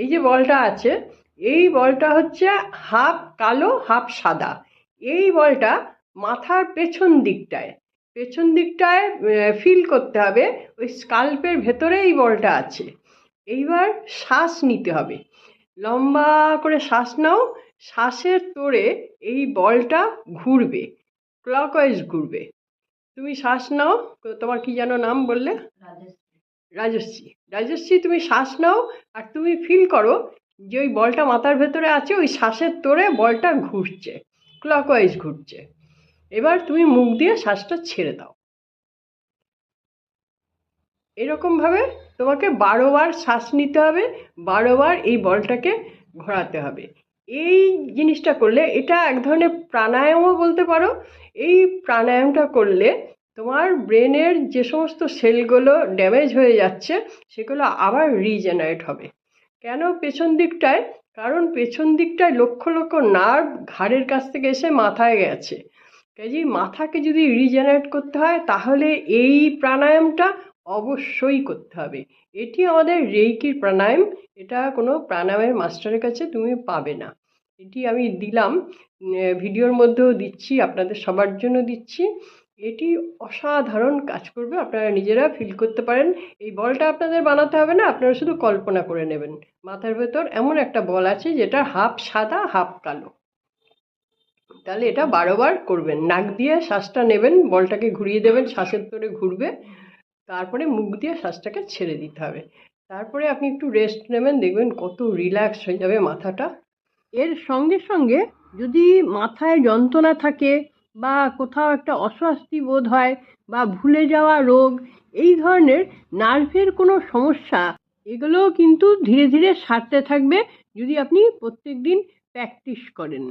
এই যে বলটা আছে, এই বলটা হচ্ছে হাফ কালো, হাফ সাদা। এই বলটা মাথার পেছন দিকটায় পেছন দিকটায় ফিল করতে হবে, ওই স্কাল্পের ভেতরে এই বলটা আছে। এইবার শ্বাস নিতে হবে। লম্বা করে শ্বাস নাও, শ্বাসের তোড়ে এই বলটা ঘুরবে ক্লকওয়াইজ ঘুরবে। তুমি শ্বাস নাও, তোমার কি যেন নাম বললে? রাজশ্রী। রাজশ্রী, তুমি শ্বাস নাও আর তুমি ফিল করো যে ওই বলটা মাথার ভেতরে আছে, ওই শ্বাসের তোরে বলটা ঘুরছে ক্লকওয়াইজ ঘুরছে। এবার তুমি মুখ দিয়ে শ্বাসটা ছেড়ে দাও। এরকমভাবে তোমাকে বারোবার শ্বাস নিতে হবে, বারোবার এই বলটাকে ঘোরাতে হবে। এই জিনিসটা করলে, এটা এক ধরনের প্রাণায়ামও বলতে পারো, এই প্রাণায়ামটা করলে তোমার ব্রেনের যে সমস্ত সেলগুলো ড্যামেজ হয়ে যাচ্ছে, সেগুলো আবার রিজেনারেট হবে। কেন পেছন দিকটায়? কারণ পেছন দিকটায় লক্ষ লক্ষ নার্ভ ঘাড়ের কাছ থেকে এসে মাথায় গেছে। কাজেই মাথাকে যদি রিজেনারেট করতে হয়, তাহলে এই প্রাণায়ামটা অবশ্যই করতে হবে। এটি আমাদের রেইকির প্রাণায়াম। এটা কোনো প্রাণায়ামের মাস্টারের কাছে তুমি পাবে না। এটি আমি দিলাম ভিডিওর মধ্যেও দিচ্ছি, আপনাদের সবার জন্য দিচ্ছি। এটি অসাধারণ কাজ করবে, আপনারা নিজেরা ফিল করতে পারেন। এই বলটা আপনাদের বানাতে হবে না, আপনারা শুধু কল্পনা করে নেবেন। মাথার ভেতর এমন একটা বল আছে যেটা হাফ সাদা, হাফ কালো। তাহলে এটা বারোবার করবেন। নাক দিয়ে শ্বাসটা নেবেন, বলটাকে ঘুরিয়ে দেবেন, শ্বাসের তোরে ঘুরবে। তারপরে মুখ দিয়ে শ্বাসটাকে ছেড়ে দিতে হবে। তারপরে আপনি একটু রেস্ট নেবেন, দেখবেন কত রিল্যাক্স হয়ে যাবে মাথাটা। এর সঙ্গে সঙ্গে যদি মাথায় যন্ত্রণা থাকে বা কোথাও একটা অস্বস্তি বোধ হয় বা ভুলে যাওয়া রোগ, এই ধরনের নার্ভের কোনো সমস্যা, এগুলোও কিন্তু ধীরে ধীরে সারতে থাকবে যদি আপনি প্রত্যেক দিন প্র্যাকটিস করেন।